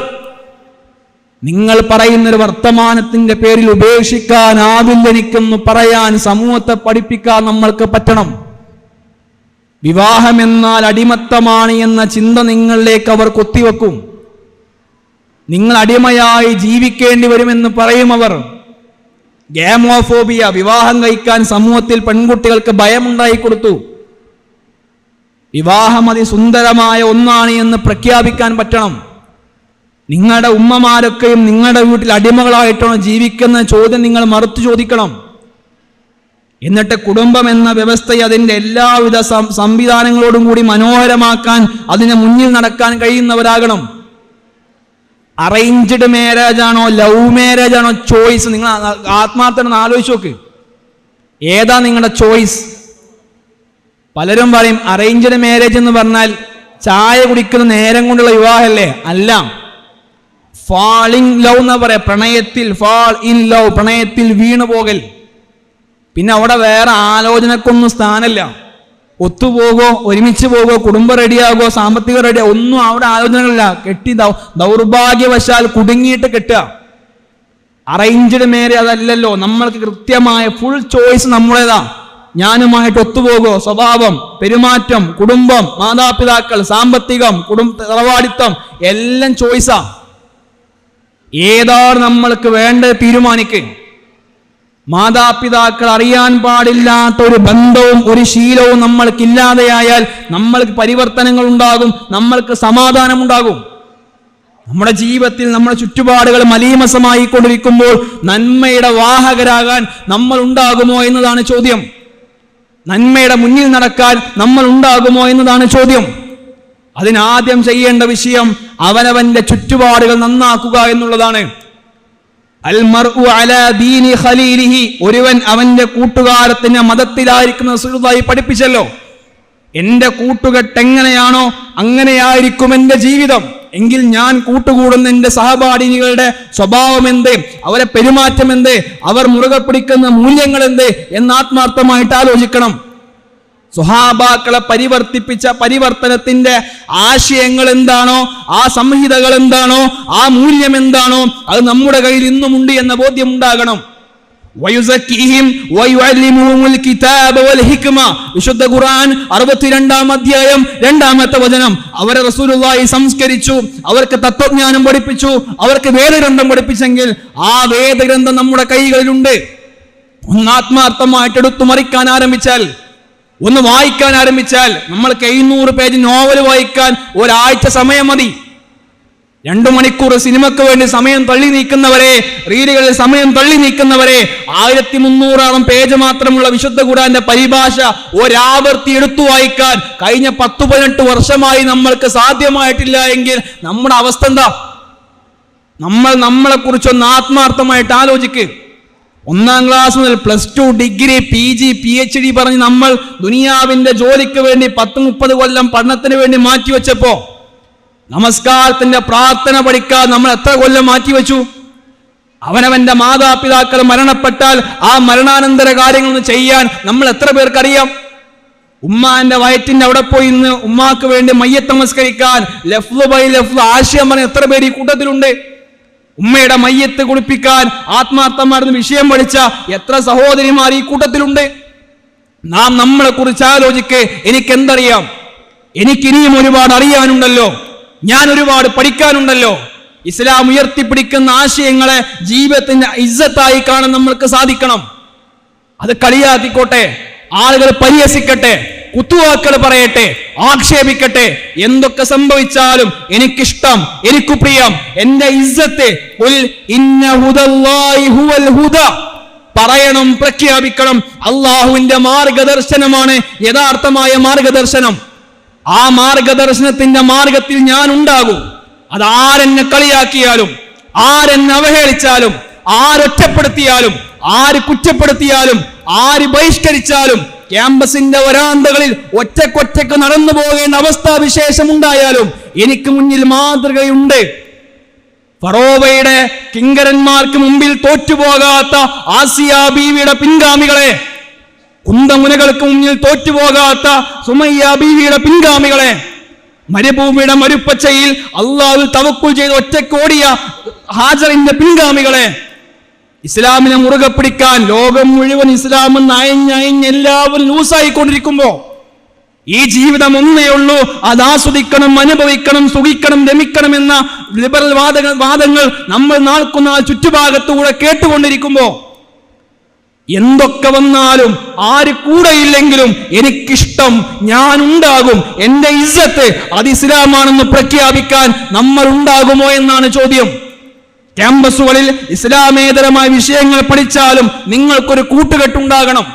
നിങ്ങൾ പറയുന്നൊരു വർത്തമാനത്തിന്റെ പേരിൽ ഉപേക്ഷിക്കാനാവില്ല എനിക്കെന്ന് പറയാൻ സമൂഹത്തെ പഠിപ്പിക്കാൻ നമ്മൾക്ക് പറ്റണം. വിവാഹം എന്നാൽ അടിമത്തമാണ് എന്ന ചിന്ത നിങ്ങളിലേക്ക് അവർ കൊത്തിവെക്കും. നിങ്ങൾ അടിമയായി ജീവിക്കേണ്ടി വരുമെന്ന് പറയും അവർ. ഗാമോഫോബിയ വിവാഹം കഴിക്കാൻ സമൂഹത്തിൽ പെൺകുട്ടികൾക്ക് ഭയമുണ്ടായി കൊടുത്തു. വിവാഹം അതിസുന്ദരമായ ഒന്നാണ് എന്ന് പ്രഖ്യാപിക്കാൻ പറ്റണം. നിങ്ങളുടെ ഉമ്മമാരൊക്കെയും നിങ്ങളുടെ വീട്ടിൽ അടിമകളായിട്ടാണ് ജീവിക്കുന്ന ചോദ്യം നിങ്ങൾ മറുത്തു ചോദിക്കണം. എന്നിട്ട് കുടുംബം എന്ന വ്യവസ്ഥയെ അതിന്റെ എല്ലാവിധ സംവിധാനങ്ങളോടും കൂടി മനോഹരമാക്കാൻ അതിനെ മുന്നിൽ നടക്കാൻ കഴിയുന്നവരാകണം. അറേഞ്ച്ഡ് മാരേജ് ആണോ ലവ് മാരേജ് ആണോ ചോയ്സ് നിങ്ങൾ ആത്മാർത്ഥം ആലോചിച്ച് നോക്ക്. ഏതാ നിങ്ങളുടെ ചോയ്സ് പലരും പറയും അറേഞ്ച്ഡ് മാരേജ് എന്ന് പറഞ്ഞാൽ ചായ കുടിക്കുന്ന നേരം കൊണ്ടുള്ള വിവാഹമല്ലേ? അല്ല. ഫാളിങ് ലവ് എന്ന് പറയാം പ്രണയത്തിൽ ഫാൾ ഇൻ ലവ് പ്രണയത്തിൽ വീണു പോകൽ പിന്നെ അവിടെ വേറെ ആലോചനക്കൊന്നും സ്ഥാനമില്ല. ഒത്തുപോകോ ഒരുമിച്ച് പോകോ കുടുംബം റെഡിയാകോ സാമ്പത്തിക റെഡിയാകോ ഒന്നും അവിടെ ആലോചനകളില്ല. കെട്ടി ദൗർഭാഗ്യവശാൽ കുടുങ്ങിയിട്ട് കെട്ടുക. അറേഞ്ച്ഡ് മേരെ അതല്ലല്ലോ. നമ്മൾക്ക് കൃത്യമായ ഫുൾ ചോയ്സ് നമ്മളേതാ ഞാനുമായിട്ട് ഒത്തുപോകോ. സ്വഭാവം പെരുമാറ്റം കുടുംബം മാതാപിതാക്കൾ സാമ്പത്തികം കുടുംബ തറവാടിത്തം എല്ലാം ചോയ്സാ ഏതാണ് നമ്മൾക്ക് വേണ്ടത് തീരുമാനിക്കുക മാതാപിതാക്കൾ അറിയാൻ പാടില്ലാത്ത ഒരു ബന്ധവും ഒരു ശീലവും നമ്മൾക്ക് ഇല്ലാതെയായാൽ നമ്മൾക്ക് പരിവർത്തനങ്ങൾ ഉണ്ടാകും നമ്മൾക്ക് സമാധാനം ഉണ്ടാകും നമ്മുടെ ജീവിതത്തിൽ നമ്മുടെ ചുറ്റുപാടുകൾ മലീമസമായി കൊണ്ടിരിക്കുമ്പോൾ നന്മയുടെ വാഹകരാകാൻ നമ്മൾ ഉണ്ടാകുമോ എന്നതാണ് ചോദ്യം. നന്മയുടെ മുന്നിൽ നടക്കാൻ നമ്മൾ ഉണ്ടാകുമോ എന്നതാണ് ചോദ്യം. അതിനാദ്യം ചെയ്യേണ്ട വിഷയം അവനവന്റെ ചുറ്റുപാടുകൾ നന്നാക്കുക എന്നുള്ളതാണ്. ഒരുവൻ അവന്റെ കൂട്ടുകാരത്തിന്റെ മതത്തിലായിരിക്കുന്ന സുഹൃത്തായി പഠിപ്പിച്ചല്ലോ. എന്റെ കൂട്ടുകെട്ട് എങ്ങനെയാണോ അങ്ങനെയായിരിക്കും എന്റെ ജീവിതം. എങ്കിൽ ഞാൻ കൂട്ടുകൂടുന്ന എന്റെ സഹപാഠിനികളുടെ സ്വഭാവം എന്ത് അവരെ പെരുമാറ്റം എന്ത് അവർ മുറുകെ പിടിക്കുന്ന മൂല്യങ്ങൾ എന്ത് എന്ന് ആത്മാർത്ഥമായിട്ട് ആലോചിക്കണം. സുഹാബാക്കളെ പരിവർത്തിപ്പിച്ച പരിവർത്തനത്തിന്റെ ആശയങ്ങൾ എന്താണോ ആ സംഹിതകൾ എന്താണോ ആ മൂല്യം എന്താണോ അത് നമ്മുടെ കയ്യിൽ ഇന്നുമുണ്ട് എന്ന ബോധ്യം ഉണ്ടാകണം വിശുദ്ധ ഖുർആൻ അറുപത്തിരണ്ടാം അധ്യായം രണ്ടാമത്തെ വചനം. അവരെ റസൂലുള്ളാഹി സംസ്കരിച്ചു അവർക്ക് തത്വജ്ഞാനം പഠിപ്പിച്ചു അവർക്ക് വേദഗ്രന്ഥം പഠിപ്പിച്ചെങ്കിൽ ആ വേദഗ്രന്ഥം നമ്മുടെ കൈകളിലുണ്ട്. ഒന്ന് ആത്മാർത്ഥമായിട്ട് എടുത്തു മറിക്കാൻ ആരംഭിച്ചാൽ ഒന്ന് വായിക്കാൻ ആരംഭിച്ചാൽ നമ്മൾക്ക് എഴുന്നൂറ് പേജ് നോവൽ വായിക്കാൻ ഒരാഴ്ച സമയം മതി. രണ്ടു മണിക്കൂർ സിനിമയ്ക്ക് വേണ്ടി സമയം തള്ളി നീക്കുന്നവരെ റീലുകളിൽ സമയം തള്ളി നീക്കുന്നവരെ ആയിരത്തി മുന്നൂറോളം പേജ് മാത്രമുള്ള വിശുദ്ധ ഖുർആന്റെ പരിഭാഷ ഒരാവർത്തി എടുത്തു വായിക്കാൻ കഴിഞ്ഞ പത്തു പതിനെട്ട് വർഷമായി നമ്മൾക്ക് സാധ്യമായിട്ടില്ല എങ്കിൽ നമ്മുടെ അവസ്ഥ എന്താ? നമ്മൾ നമ്മളെ കുറിച്ചൊന്ന് ആത്മാർത്ഥമായിട്ട് ആലോചിക്ക്. ഒന്നാം ക്ലാസ് മുതൽ plus two degree P G P H D പറഞ്ഞ് നമ്മൾ ദുനിയാവിന്റെ ജോലിക്ക് വേണ്ടി പത്ത് മുപ്പത് കൊല്ലം പഠനത്തിന് വേണ്ടി മാറ്റിവെച്ചപ്പോ നമസ്കാരത്തിന്റെ പ്രാർത്ഥന പഠിക്കാൻ നമ്മൾ എത്ര കൊല്ലം മാറ്റിവെച്ചു അവനവന്റെ മാതാപിതാക്കൾ മരണപ്പെട്ടാൽ ആ മരണാനന്തര കാര്യങ്ങൾ ചെയ്യാൻ നമ്മൾ എത്ര പേർക്കറിയാം? ഉമ്മാന്റെ വയറ്റിന്റെ അവിടെ പോയി ഇന്ന് ഉമ്മാക്ക് വേണ്ടി മയ്യത്ത് നമസ്കരിക്കാൻ ലഫ്ലു ബൈ ലഫ്ലു ആശയം പറഞ്ഞ എത്ര പേര് ഈ കൂട്ടത്തിലുണ്ട്? ഉമ്മയുടെ മയ്യത്ത് കുളിപ്പിക്കാൻ ആത്മാർത്ഥമായിരുന്ന വിഷയം പഠിച്ച എത്ര സഹോദരിമാർ ഈ കൂട്ടത്തിലുണ്ട്? നാം നമ്മളെ കുറിച്ച് ആലോചിക്ക് എനിക്ക് എന്തറിയാം എനിക്കിനിയും ഒരുപാട് അറിയാനുണ്ടല്ലോ. ഞാൻ ഒരുപാട് പഠിക്കാനുണ്ടല്ലോ. ഇസ്ലാം ഉയർത്തിപ്പിടിക്കുന്ന ആശയങ്ങളെ ജീവിതത്തിന്റെ ഇജ്ജത്തായി കാണാൻ നമ്മൾക്ക് സാധിക്കണം. അത് കളിയാക്കിക്കോട്ടെ ആളുകൾ പരിഹസിക്കട്ടെ. കുത്തുവാക്കൾ പറയട്ടെ ആക്ഷേപിക്കട്ടെ. എന്തൊക്കെ സംഭവിച്ചാലും എനിക്കിഷ്ടം എനിക്ക് പ്രിയം എന്റെ ഇസ്സത്തെ പറയണം പ്രഖ്യാപിക്കണം. അള്ളാഹുവിന്റെ മാർഗദർശനമാണ് യഥാർത്ഥമായ മാർഗദർശനം. ആ മാർഗദർശനത്തിന്റെ മാർഗത്തിൽ ഞാൻ ഉണ്ടാകും അത് ആരെന്നെ കളിയാക്കിയാലും ആരെന്നെ അവഹേളിച്ചാലും ആരൊറ്റപ്പെടുത്തിയാലും ആര് കുറ്റപ്പെടുത്തിയാലും ആര് ബഹിഷ്കരിച്ചാലും ക്യാമ്പസിന്റെ വരാന്തകളിൽ ഒറ്റക്കൊറ്റക്ക് നടന്നു പോകേണ്ട അവസ്ഥാവിശേഷം ഉണ്ടായാലും എനിക്ക് മുന്നിൽ മാതൃകയുണ്ട്. ഫറോവയുടെ കിങ്കരന്മാർക്ക് മുമ്പിൽ തോറ്റുപോകാത്ത ആസിയ ബീവിയുടെ പിൻഗാമികളെ കുന്തമുനകൾക്ക് മുന്നിൽ തോറ്റുപോകാത്ത സുമയ്യ ബീവിയുടെ പിൻഗാമികളെ മരുഭൂമിയുടെ മരുപ്പച്ചയിൽ അള്ളാഹു തവക്കുൽ ചെയ്ത് ഒറ്റക്കോടിയ ഹാജറിന്റെ പിൻഗാമികളെ ഇസ്ലാമിനെ മുറുകെ പിടിക്കാൻ ലോകം മുഴുവൻ ഇസ്ലാം നയഞ്ഞയഞ്ഞ് എല്ലാവരും ലൂസായിക്കൊണ്ടിരിക്കുമ്പോ ഈ ജീവിതം ഒന്നേ ഉള്ളൂ. അത് ആസ്വദിക്കണം അനുഭവിക്കണം സുഖിക്കണം രമിക്കണം എന്ന ലിബറൽ വാദ വാദങ്ങൾ നമ്മൾ നാൾക്കുനാൾ ചുറ്റുഭാഗത്തുകൂടെ കേട്ടുകൊണ്ടിരിക്കുമ്പോ എന്തൊക്കെ വന്നാലും ആര് കൂടെയില്ലെങ്കിലും എനിക്കിഷ്ടം ഞാൻ ഉണ്ടാകും എന്റെ ഇസ്സത്ത് അത് ഇസ്ലാമാണെന്ന് പ്രഖ്യാപിക്കാൻ നമ്മൾ ഉണ്ടാകുമോ എന്നാണ് ചോദ്യം. ക്യാമ്പസുകളിൽ ഇസ്ലാമേതരമായ വിഷയങ്ങൾ പഠിച്ചാലും നിങ്ങൾക്കൊരു കൂട്ടുകെട്ടുണ്ടാകണം.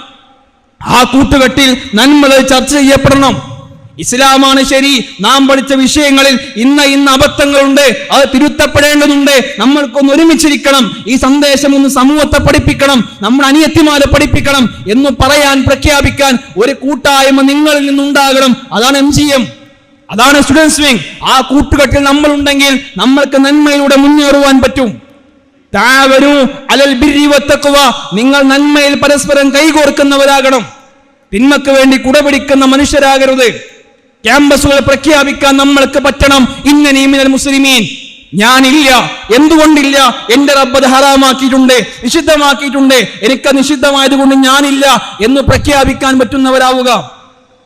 ആ കൂട്ടുകെട്ടിൽ നന്മകൾ ചർച്ച ചെയ്യപ്പെടണം. ഇസ്ലാമാണ് ശരി നാം പഠിച്ച വിഷയങ്ങളിൽ ഇന്ന ഇന്ന അബദ്ധങ്ങളുണ്ട് അത് തിരുത്തപ്പെടേണ്ടതുണ്ട്. നമ്മൾക്കൊന്ന് ഒരുമിച്ചിരിക്കണം ഈ സന്ദേശം ഒന്ന് സമൂഹത്തെ പഠിപ്പിക്കണം നമ്മൾ അനിയത്തിമാരെ പഠിപ്പിക്കണം എന്ന് പറയാൻ പ്രഖ്യാപിക്കാൻ ഒരു കൂട്ടായ്മ നിങ്ങളിൽ നിന്നുണ്ടാകണം. അതാണ് എം. അതാണ് സ്റ്റുഡൻസ് വിങ് ആ കൂട്ടുകെട്ടിൽ നമ്മൾ ഉണ്ടെങ്കിൽ നമ്മൾക്ക് നന്മയിലൂടെ മുന്നേറുവാൻ പറ്റും. താവരൂ അലൽ നിങ്ങൾ നന്മയിൽ പരസ്പരം കൈകോർക്കുന്നവരാകണം. തിന്മക്ക് വേണ്ടി കുടപിടിക്കുന്ന മനുഷ്യരാകരുത്. ക്യാമ്പസുകൾ പ്രഖ്യാപിക്കാൻ നമ്മൾക്ക് പറ്റണം. ഇന്ന നീമിനൽ മുസ്ലിമീൻ. ഞാനില്ല എന്തുകൊണ്ടില്ല? എന്റെ റബ്ബത് ഹറാമാക്കിയിട്ടുണ്ട് നിഷിദ്ധമാക്കിയിട്ടുണ്ട്. എനിക്ക് നിഷിദ്ധമായതുകൊണ്ട് ഞാനില്ല എന്ന് പ്രഖ്യാപിക്കാൻ പറ്റുന്നവരാവുക.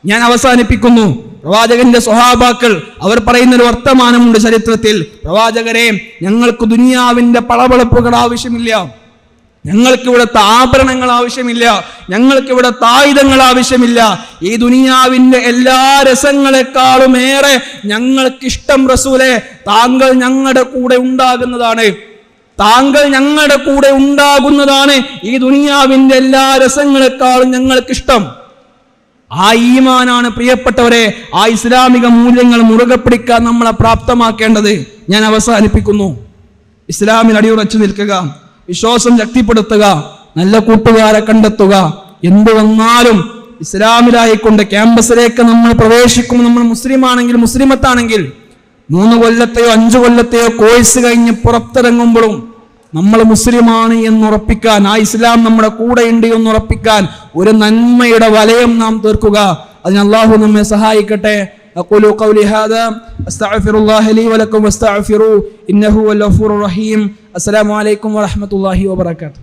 ഞാൻ അവസാനിപ്പിക്കുന്നു. പ്രവാചകന്റെ സ്വഹാബാക്കൾ അവർ പറയുന്ന ഒരു വർത്തമാനമുണ്ട് ചരിത്രത്തിൽ. പ്രവാചകരെ ഞങ്ങൾക്ക് ദുനിയാവിന്റെ പളവളപ്പുകൾ ആവശ്യമില്ല. ഞങ്ങൾക്ക് ഇവിടുത്തെ ആഭരണങ്ങൾ ആവശ്യമില്ല. ഞങ്ങൾക്ക് ഇവിടുത്തെ ആയുധങ്ങൾ ആവശ്യമില്ല. ഈ ദുനിയാവിന്റെ എല്ലാ രസങ്ങളെക്കാളും ഏറെ ഞങ്ങൾക്ക് ഇഷ്ടം റസൂലെ താങ്കൾ ഞങ്ങളുടെ കൂടെ ഉണ്ടാകുന്നതാണ്. താങ്കൾ ഞങ്ങളുടെ കൂടെ ഉണ്ടാകുന്നതാണ് ഈ ദുനിയാവിന്റെ എല്ലാ രസങ്ങളെക്കാളും ഞങ്ങൾക്ക് ഇഷ്ടം. ആ ഈമാനാണ് പ്രിയപ്പെട്ടവരെ ആ ഇസ്ലാമിക മൂല്യങ്ങൾ മുറുകെ പിടിക്കാൻ നമ്മളെ പ്രാപ്തമാക്കേണ്ടത് ഞാൻ അവസാനിപ്പിക്കുന്നു. ഇസ്ലാമിൽ അടിയുറച്ചു നിൽക്കുക വിശ്വാസം ശക്തിപ്പെടുത്തുക നല്ല കൂട്ടുകാരെ കണ്ടെത്തുക. എന്തു വന്നാലും ഇസ്ലാമിലായിക്കൊണ്ട് ക്യാമ്പസിലേക്ക് നമ്മൾ പ്രവേശിക്കും നമ്മൾ മുസ്ലിം ആണെങ്കിൽ മുസ്ലിമത്താണെങ്കിൽ മൂന്ന് കൊല്ലത്തെയോ അഞ്ചു കൊല്ലത്തെയോ കോഴ്സ് കഴിഞ്ഞ് പുറത്തിറങ്ങുമ്പോഴും നമ്മൾ മുസ്ലിമാണ് എന്ന് ഉറപ്പിക്കാൻ ആ ഇസ്ലാം നമ്മുടെ കൂടെയുണ്ട് എന്ന് ഉറപ്പിക്കാൻ ഒരു നന്മയുടെ വലയം നാം തീർക്കുക അതിന് അള്ളാഹു നമ്മെ സഹായിക്കട്ടെ أقول قولي هذا أستغفر الله لي ولكم واستغفروه إنه هو الغفور الرحيم السلام عليكم ورحمة الله وبركاته